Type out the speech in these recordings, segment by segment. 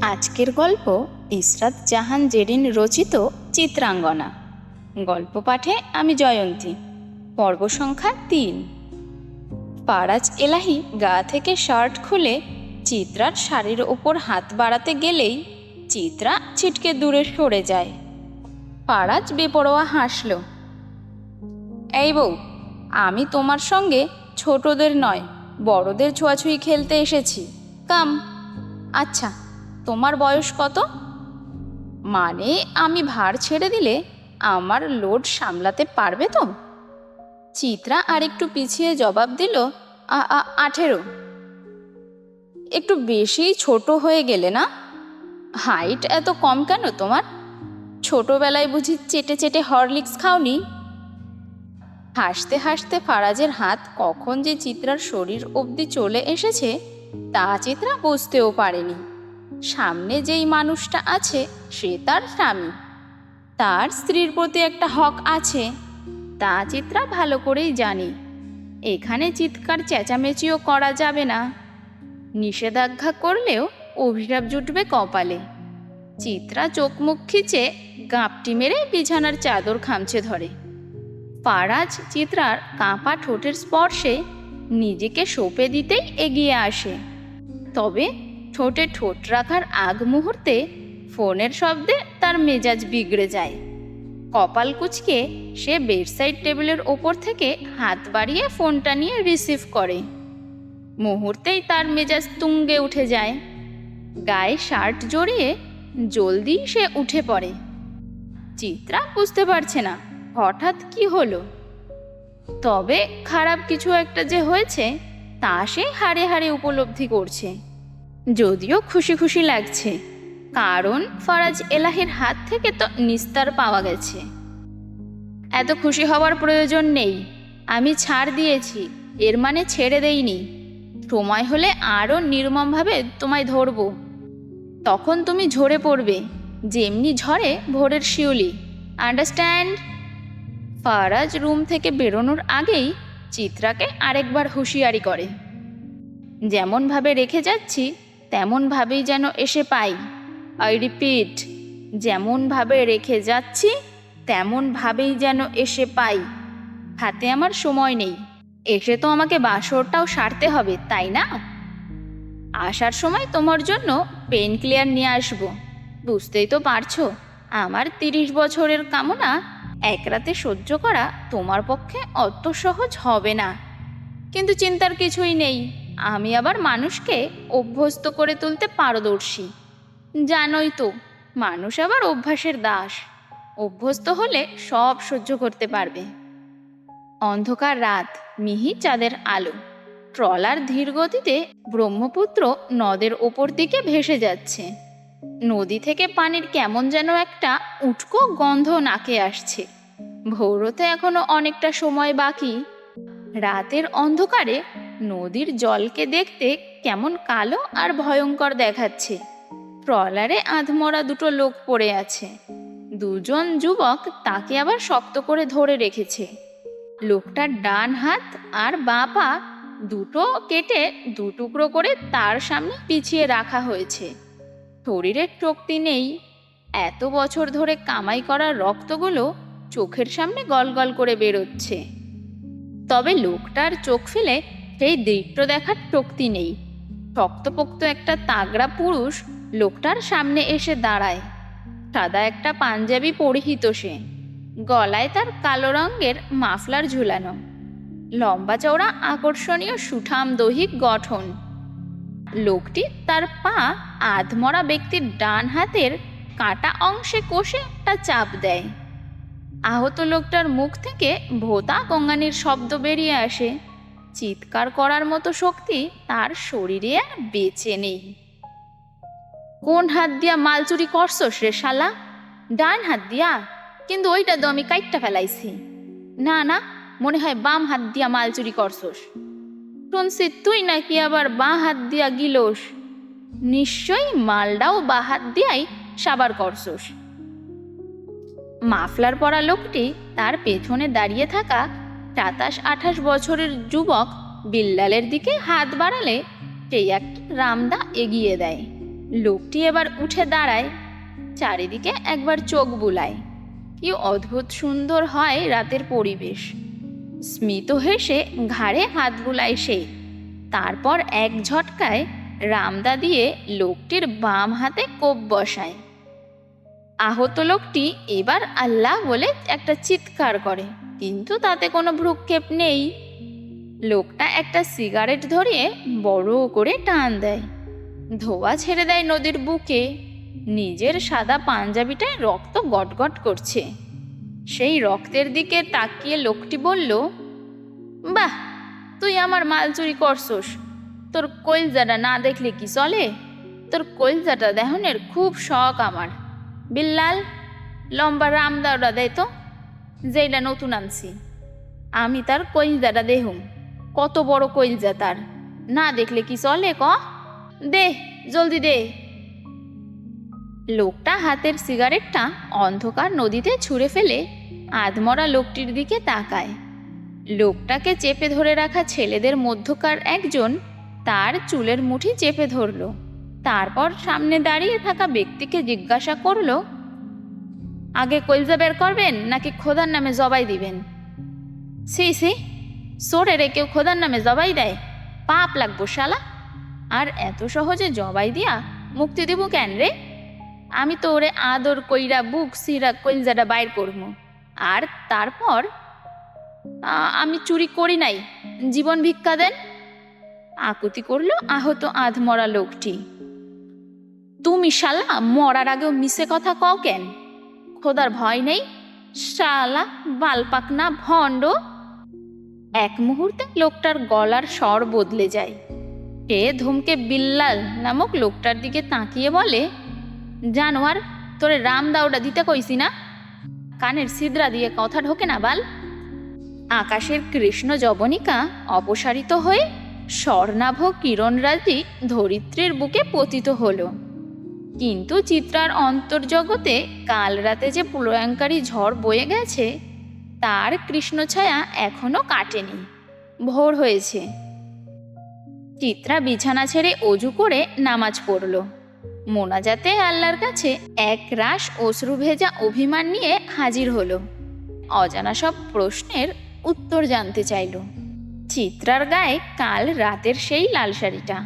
আজকের গল্প ইসরাত জাহান জেরিন রচিত চিত্রাঙ্গনা। গল্প পাঠে আমি জয়ন্তী। পর্ব সংখ্যা তিন। পারাজ এলাহি গা থেকে শার্ট খুলে চিত্রার শাড়ির ওপর হাত বাড়াতে গেলেই চিত্রা ছিটকে দূরে সরে যায়। পারাজ বেপরোয়া হাসল, এই বউ, আমি তোমার সঙ্গে ছোটদের নয়, বড়দের ছোঁয়াছুঁই খেলতে এসেছি। কাম আচ্ছা। তোমার বয়স কত? মানে আমি ভার ছেড়ে দিলে আমার লোড সামলাতে পারবে তো? চিত্রা আর একটু পিছিয়ে জবাব দিল, "আ- আ- আঠেরো। একটু বেশি ছোট হয়ে গেলে না? হাইট এত কম কেন তোমার? ছোটবেলায় বুঝি চেটে চেটে হরলিক্স খাওনি? হাসতে হাসতে ফারাজের হাত কখন যে চিত্রার শরীর অবধি চলে এসেছে, তা চিত্রা বুঝতেও পারেনি। সামনে যেই মানুষটা আছে, সে তার স্বামী। তার স্ত্রীর প্রতি একটা হক আছে, তা চিত্রা ভালো করেই জানি। এখানে চিৎকার চেঁচামেচিও করা যাবে না। নিষেধাজ্ঞা করলেও অভিশাপ জুটবে কপালে। চিত্রা চোখ মুখ খিচে গাঁপটি মেরে বিছানার চাদর খামছে ধরে। ফারাজ চিত্রার কাঁপা ঠোঁটের স্পর্শে নিজেকে সঁপে দিতেই এগিয়ে আসে। তবে ঠোঁটে ঠোঁট রাখার আগ মুহূর্তে ফোনের শব্দে তার মেজাজ বিগড়ে যায়। কপাল কুচকে সে বেডসাইড টেবিলের ওপর থেকে হাত বাড়িয়ে ফোনটা নিয়ে রিসিভ করে। মুহূর্তেই তার মেজাজ তুঙ্গে উঠে যায়। গায়ে শার্ট জড়িয়ে জলদি সে উঠে পড়ে। চিত্রা বুঝতে পারছে না, হঠাৎ কি হলো? তবে খারাপ কিছু একটা যে হয়েছে, তা সে হাড়ে হাড়ে উপলব্ধি করছে। যদিও খুশি খুশি লাগছে, কারণ ফরাজ এলাহের হাত থেকে তো নিস্তার পাওয়া গেছে। এত খুশি হওয়ার প্রয়োজন নেই, আমি ছাড় দিয়েছি, এর মানে ছেড়ে দেইনি। সময় হলে আরও নির্মমভাবে তোমায় ধরবো। তখন তুমি ঝরে পড়বে, যেমনি ঝরে ভোরের শিউলি আন্ডারস্ট্যান্ড ফারাজ রুম থেকে বেরোনোর আগেই চিত্রাকে আরেকবার হুঁশিয়ারি করে। যেমনভাবে রেখে যাচ্ছি তেমনভাবেই যেন এসে পাই। আই রিপিট, যেমনভাবে রেখে যাচ্ছি, তেমনভাবেই যেন এসে পাই। হাতে আমার সময় নেই। এসে তো আমাকে বাসরটাও সারতে হবে, তাই না? আসার সময় তোমার জন্য পেন ক্লিয়ার নিয়ে আসব। বুঝতেই তো পারছ, আমার তিরিশ বছরের কামনা এক রাতে সহ্য করা তোমার পক্ষে অত সহজ হবে না। কিন্তু চিন্তার কিছুই নেই। আমি আবার মানুষকে অভ্যস্ত করে তুলতে পারদর্শী। জানোই তো, মানুষ আবার অভ্যাসের দাস। অভ্যস্ত হলে সব সহ্য করতে পারবে। অন্ধকার রাত, মিহি চাঁদের আলো। ট্রলার ধীর গতিতে ব্রহ্মপুত্র নদের ওপর দিকে ভেসে যাচ্ছে। নদী থেকে পানির কেমন যেন একটা উটকো গন্ধ নাকে আসছে। ভৌরতে এখনও অনেকটা সময় বাকি। রাতের অন্ধকারে নদীর জলকে দেখতে কেমন কালো আর ভয়ঙ্কর দেখাচ্ছে। ট্রলারে আধমরা দুটো লোক পড়ে আছে। দুজন যুবক তাকে আবার শক্ত করে ধরে রেখেছে। লোকটার ডান হাত আর বাঁ পা দুটো কেটে দু টুকরো করে তার সামনে পিছিয়ে রাখা হয়েছে। শরীরের শক্তি নেই। এত বছর ধরে কামাই করা রক্তগুলো চোখের সামনে গলগল করে বেরোচ্ছে। তবে লোকটার চোখ ফেলে সেই দৃশ্য দেখার শক্তি নেই। শক্তপোক্ত একটা তাগড়া পুরুষ লোকটার সামনে এসে দাঁড়ায়। সাদা একটা পাঞ্জাবি পরিহিত সে। গলায় তার কালো রঙের মাফলার ঝুলানো। লম্বা চওড়া আকর্ষণীয় সুঠাম দৈহিক গঠন। লোকটি তার পা আধমরা ব্যক্তির ডান হাতের কাটা অংশে কষে একটা চাপ দেয়। আহত লোকটার মুখ থেকে ভোতা গঙ্গানির শব্দ বেরিয়ে আসে। চিৎকার করার মতো শক্তি তার শরীরে আর বেঁচে নেই। কোন হাত দিয়া মাল চুরি করছস রে শালা? ডান হাত দিয়া? কিন্তু ওইটা তো আমি কাইটটা ফেলাইছি। না না, মনে হয় বাম হাত দিয়া মাল চুরি করছস। শুনছি তুই নাকি আবার বাঁ হাত দিয়া গিলোস। নিশ্চয়ই মালডাও বা হাত দিয়াই সাবার করছস। মাফলার পরা লোকটি তার পেছনে দাঁড়িয়ে থাকা সাতাশ আঠাশ বছরের যুবক বিল্লালের দিকে হাত বাড়ালে সেই একটা রামদা এগিয়ে দেয়। লোকটি এবার উঠে দাঁড়ায়, চারিদিকে একবার চোখ বুলায়। কি অদ্ভুত সুন্দর হয় রাতের পরিবেশ। স্মিত হেসে ঘাড়ে হাত বুলায় সে। তারপর এক ঝটকায় রামদা দিয়ে লোকটির বাম হাতে কোপ বসায়। আহত লোকটি এবার আল্লাহ বলে একটা চিৎকার করে। কিন্তু তাতে কোনো ভ্রুক্ষেপ নেই। লোকটা একটা সিগারেট ধরিয়ে বড় করে টান দেয়। ধোয়া ছেড়ে দেয় নদীর বুকে। নিজের সাদা পাঞ্জাবিটায় রক্ত গটগট করছে। সেই রক্তের দিকে তাকিয়ে লোকটি বলল, বাহ, তুই আমার মাল চুরি করছস। তোর কইলজাটা না দেখলে কি চলে? তোর কইলজাটা দেহনের খুব শখ আমার। বিল্লাল, লম্বা রামদাওটা দেয় তো। যেইটা নতুন আনছি। আমি তার কইলজাটা দেহুম। কত বড় কইলজা তার। না দেখলে কি চলে ক? দে, জলদি দে। লোকটা হাতের সিগারেটটা অন্ধকার নদীতে ছুঁড়ে ফেলে আধমরা লোকটির দিকে তাকায়। লোকটাকে চেপে ধরে রাখা ছেলেদের মধ্যকার একজন তার চুলের মুঠি চেপে ধরল। তারপর সামনে দাঁড়িয়ে থাকা ব্যক্তিকে জিজ্ঞাসা করল আগে কলজা বের করবেন নাকি খোদার নামে জবাই দিবেন? সি সি, সোরে রে কেউ খোদার নামে জবাই দেয়? পাপ লাগবো শালা। আর এত সহজে জবাই দিয়া মুক্তি দিব কেন রে? আমি তো ওরে আদর কইরা বুক সিরা কইলজাটা বাইর করব। আর তারপর আমি চুরি করি নাই। জীবন ভিক্ষা দেন। আকুতি করল আহত আধমরা লোকটি। তুমি শালা মরার আগেও মিশে কথা কও কেন? খোদার ভয় নেই? শালা, বালপাকনা ভণ্ড। এক মুহূর্তে লোকটার গলার স্বর বদলে যায়। সে ধুমকে বিল্লাল নামক লোকটার দিকে তাকিয়ে বলে, জানোয়ার, তোরে রাম দাওটা দিতে কইছি না? কানের ছিদ্রা দিয়ে কথা ঢোকে না বাল। আকাশের কৃষ্ণ জবনিকা অপসারিত হয়ে স্বর্ণাভ কিরণরাজি ধরিত্রীর বুকে পতিত হলো। কিন্তু চিত্রার অন্তর্জগতে কাল রাতে যে প্রলয়ঙ্কারী ঝড় বয়ে গেছে, তার কৃষ্ণছায়া এখনও কাটেনি। ভোর হয়েছে। চিত্রা বিছানা ছেড়ে অজু করে নামাজ পড়ল। মোনাজাতে আল্লাহর কাছে এক রাস অশ্রু ভেজা অভিমান নিয়ে হাজির হলো। অজানা সব প্রশ্নের উত্তর জানতে চাইল। চিত্রার গায়ে কাল রাতের সেই লাল শাড়িটা।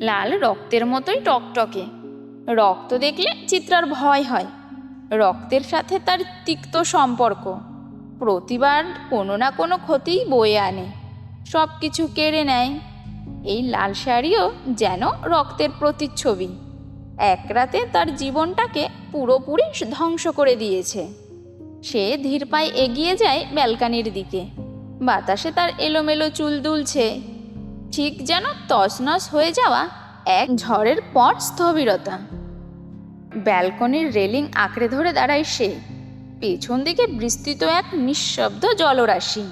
লাল রক্তের মতোই টকটকে। রক্ত দেখলে চিত্রার ভয় হয়। রক্তের সাথে তার তিক্ত সম্পর্ক। প্রতিবার কোনো না কোনো ক্ষতিই বয়ে আনে। সব কিছু কেড়ে নেয়। এই লাল শাড়িও যেন রক্তের প্রতিচ্ছবি। এক রাতে তার জীবনটাকে পুরোপুরি ধ্বংস করে দিয়েছে। সে ধীর পায়ে এগিয়ে যায় ব্যালকানির দিকে। বাতাসে তার এলোমেলো চুল দুলছে। ঠিক যেন তছনছ হয়ে যাওয়া এক ঝড়ের পর স্থবিরতা। ব্যালকনির রেলিং আঁকড়ে ধরে দাঁড়ায় সে। পেছন দিকে বিস্তৃত এক নিঃশব্দ জলরাশি।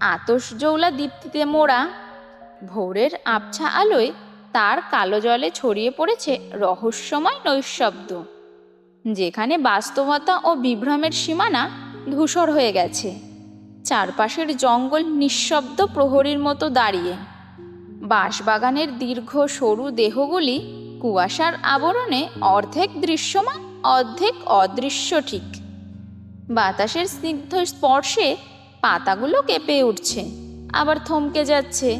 আতস জৌলা দীপ্তিতে মোড়া। ভোরের আবছা আলোয় তার কালো জলে ছড়িয়ে পড়েছে রহস্যময় নৈশব্দ। যেখানে বাস্তবতা ও বিভ্রমের সীমানা ধূসর হয়ে গেছে। চারপাশের জঙ্গল নিঃশব্দ প্রহরীর মতো দাঁড়িয়ে। বাঁশবাগানের দীর্ঘ সরু দেহগুলি কুয়াশার আবরণে অর্ধেক দৃশ্যমান, অর্ধেক অদৃশ্য ঠিক। বাতাসের স্নিগ্ধ স্পর্শে পাতাগুলো কেঁপে উঠছে, আবার থমকে যাচ্ছে।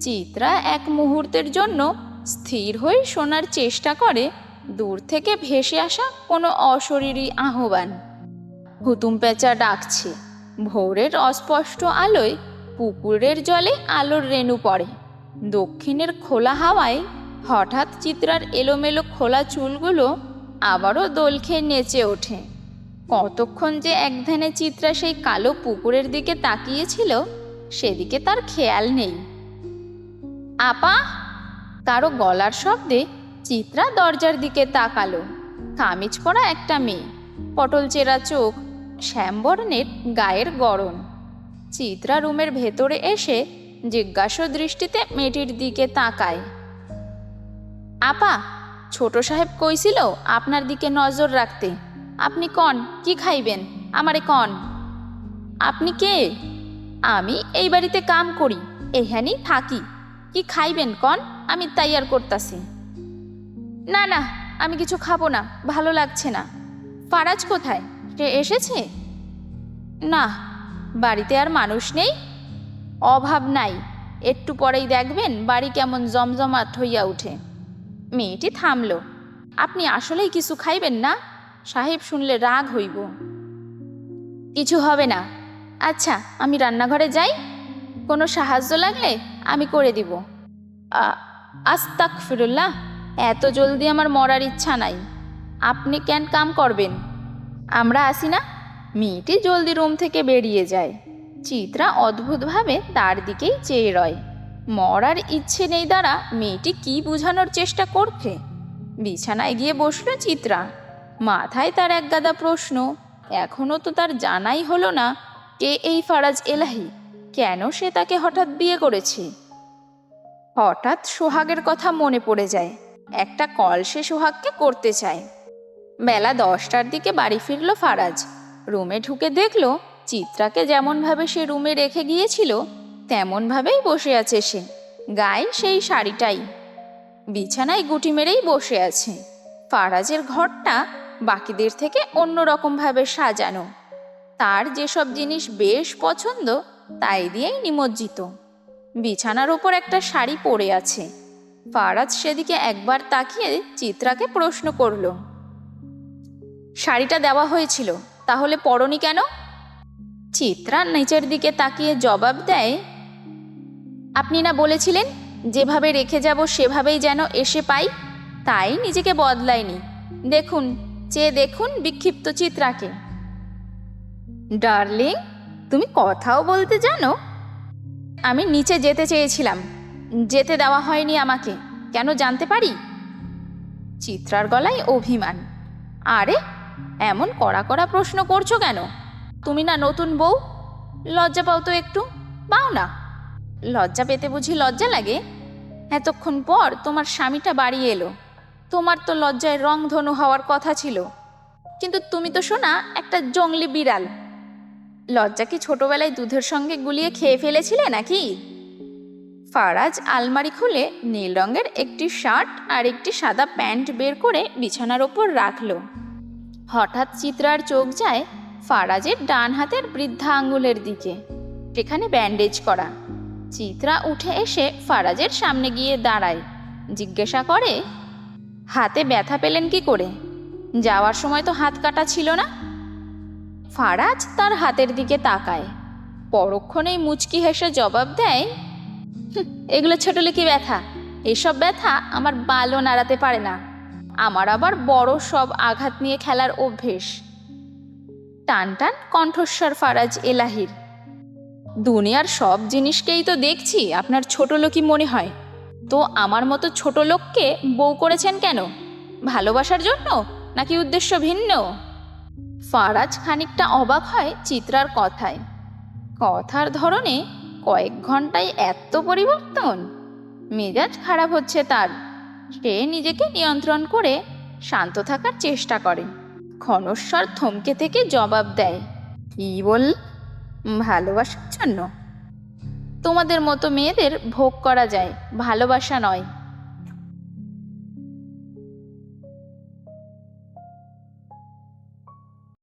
চিত্রা এক মুহূর্তের জন্য স্থির হয়ে শোনার চেষ্টা করে দূর থেকে ভেসে আসা কোনো অশরীরী আহ্বান। হুতুম পেঁচা ডাকছে, ভোরের অস্পষ্ট আলোয় পুকুরের জলে আলোর রেণু পড়ে। দক্ষিণের খোলা হাওয়ায় হঠাৎ চিত্রার এলোমেলো খোলা চুলগুলো আবারও দোল খেয়ে নেচে ওঠে। কতক্ষণ যে একধানে চিত্রা সেই কালো পুকুরের দিকে তাকিয়েছিল, সেদিকে তার খেয়াল নেই। আপা! কারও গলার শব্দে চিত্রা দরজার দিকে তাকালো। কামিজ পরা একটা মেয়ে, পটল চেরা চোখ, শ্যামবর্ণের গায়ের গরম চিত্রা রুমের ভেতরে এসে জিজ্ঞাসা দৃষ্টিতে মেয়েটির দিকে তাকায়। আপা, ছোট সাহেব কইছিল আপনার দিকে নজর রাখতে। আপনি কন, কি খাইবেন? আমারে কন। আপনি কে? আমি এই বাড়িতে কাম করি এখানেই থাকি। কি খাইবেন কন? আমি তৈয়ার করতাছি। না না, আমি কিছু খাব না, ভালো লাগছে না। ফারাজ কোথায়? সে এসেছে? না, বাড়িতে আর মানুষ নেই। অভাব নাই। একটু পরেই দেখবেন বাড়ি কেমন জমজমাট হইয়া উঠে। মেয়েটি থামল। আপনি আসলেই কিছু খাইবেন না? সাহেব শুনলে রাগ হইব। কিছু হবে না। আচ্ছা আমি রান্নাঘরে যাই। কোনো সাহায্য লাগলে আমি করে দিব। আস্তাক ফিরুল্লাহ এত জলদি আমার মরার ইচ্ছা নাই। আপনি কেন কাম করবেন? আমরা আসি না? মেয়েটি জলদি রুম থেকে বেরিয়ে যায়। চিত্রা অদ্ভুতভাবে তার দিকেই চেয়ে রয়। মরার ইচ্ছে নেই দ্বারা মেয়েটি কি বোঝানোর চেষ্টা করছে? বিছানায় গিয়ে বসল চিত্রা। মাথায় তার একগাদা প্রশ্ন এখনও তো তার জানাই হলো না কে এই ফারাজ এলাহি, কেন সে তাকে হঠাৎ বিয়ে করেছে? হঠাৎ সোহাগের কথা মনে পড়ে যায়, একটা কল সে সোহাগকে করতে চায়। বেলা দশটার দিকে বাড়ি ফিরল ফারাজ। রুমে ঢুকে দেখল চিত্রাকে যেমনভাবে সে রুমে রেখে গিয়েছিল, তেমনভাবেই বসে আছে সে। গায়ে সেই শাড়িটাই। বিছানায় গুটি মেরেই বসে আছে। ফারাজের ঘরটা বাকিদের থেকে অন্যরকমভাবে সাজানো। তার যেসব জিনিস বেশ পছন্দ, তাই দিয়েই নিমজ্জিত। বিছানার ওপর একটা শাড়ি পরে আছে। ফারাজ সেদিকে একবার তাকিয়ে চিত্রাকে প্রশ্ন করল, শাড়িটা দেওয়া হয়েছিল, তাহলে পরনি কেন? চিত্রা নিচের দিকে তাকিয়ে জবাব দেয়, আপনি না বলেছিলেন যেভাবে রেখে যাব সেভাবেই যেন এসে পাই? তাই নিজেকে বদলায়নি দেখুন, চেয়ে দেখুন বিক্ষিপ্ত চিত্রাকে। ডার্লিং, তুমি কথাও বলতে জানো? আমি নিচে যেতে চেয়েছিলাম। যেতে দেওয়া হয়নি আমাকে। কেন জানতে পারি? চিত্রার গলায় অভিমান। আরে, এমন কড়া কড়া প্রশ্ন করছ কেন? তুমি না নতুন বউ? লজ্জা পাও তো একটু? পাও না। লজ্জা পেতে বুঝি লজ্জা লাগে? এতক্ষণ পর তোমার স্বামীটা বাড়ি এলো। তোমার তো লজ্জায় রংধনু হওয়ার কথা ছিল। কিন্তু তুমি তো শোনা, একটা জঙ্গলি বিড়াল। লজ্জা কি ছোটবেলায় দুধের সঙ্গে গুলিয়ে খেয়ে ফেলেছিলে নাকি? ফারাজ আলমারি খুলে নীল রঙের একটি শার্ট আর একটি সাদা প্যান্ট বের করে বিছানার ওপর রাখল। হঠাৎ চিত্রার চোখ যায় ফারাজের ডান হাতের বৃদ্ধা আঙ্গুলের দিকে। সেখানে ব্যান্ডেজ করা। চিত্রা উঠে এসে ফারাজের সামনে গিয়ে দাঁড়ায়। জিজ্ঞাসা করে, হাতে ব্যথা পেলেন কি করে? যাওয়ার সময় তো হাত কাটা ছিল না? ফারাজ তার হাতের দিকে তাকায়। পরক্ষণেই মুচকি হেসে জবাব দেয় এগুলো এগুলো ছোটলেকি ব্যথা। এসব ব্যথা আমার বালও নাড়াতে পারে না। আমার আবার বড় সব আঘাত নিয়ে খেলার অভ্যেস। টান টান কণ্ঠস্বর ফারাজ এলাহির। দুনিয়ার সব জিনিসকেই তো দেখছি, আপনার ছোট লোকই মনে হয়। তো আমার মতো ছোট লোককে বউ করেছেন কেন? ভালোবাসার জন্য নাকি উদ্দেশ্য ভিন্ন? ফারাজ খানিকটা অবাক হয় চিত্রার কথায়। কথার ধরনে কয়েক ঘন্টায় এত পরিবর্তন! মেজাজ খারাপ হচ্ছে তার। সে নিজেকে নিয়ন্ত্রণ করে শান্ত থাকার চেষ্টা করে ক্ষণস্বর থমকে থেকে জবাব দেয়, কি বল? ভালোবাসার জন্য? তোমাদের মতো মেয়েদের ভোগ করা যায়, ভালোবাসা নয়।